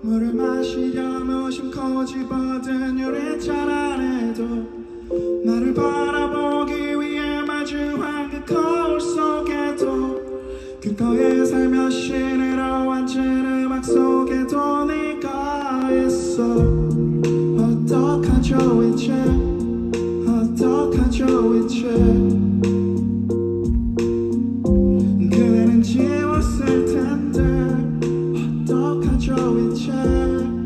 물을 마시려면 심코 집어든 요리 잘안해도 나를 바라보기 위해 마주한 그 거울 속에도 그거의 살며시 내려앉은 음악 속에도 네가 있어 어떡하죠 이제? 어떡하죠 이제? Música